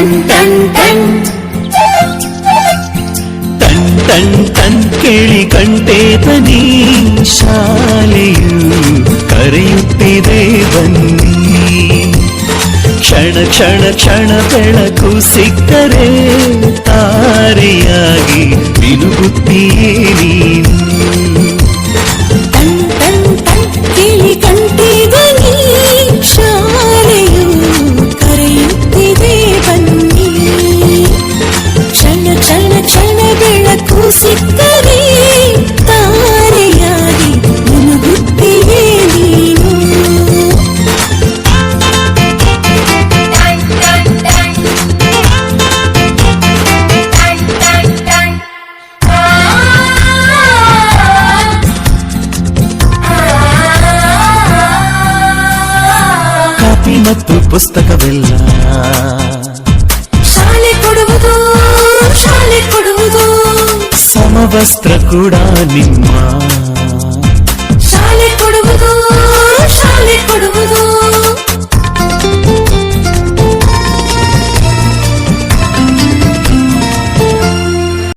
ton ton ton ton ton ton ಕೇಳಿ ಕಂಟೇತನಿ ಶಾಲೆಯು ಕರೆಯುತ್ತಿದೆ ಬನ್ನಿ ಕ್ಷಣ ಕ್ಷಣ ಕ್ಷಣ ಬೆಳಕು ಸಿಕ್ಕರೆ ತಾರೆಯಾಗಿ ಮಿನುಗುತ್ತೀಯೇ ಸಿಕ್ಕರೆ ತಾರೆಯಾಗಿ ಮುನುಗುತ್ತಿಯೇ ನೀನು ಕಾಪಿ ಮತ್ತು ಪುಸ್ತಕವೆಲ್ಲ ಶಾಲೆ ಕೊಡುವುದು ಸಮವಸ್ತ್ರ ಕೂಡ ನಿಮ್ಮ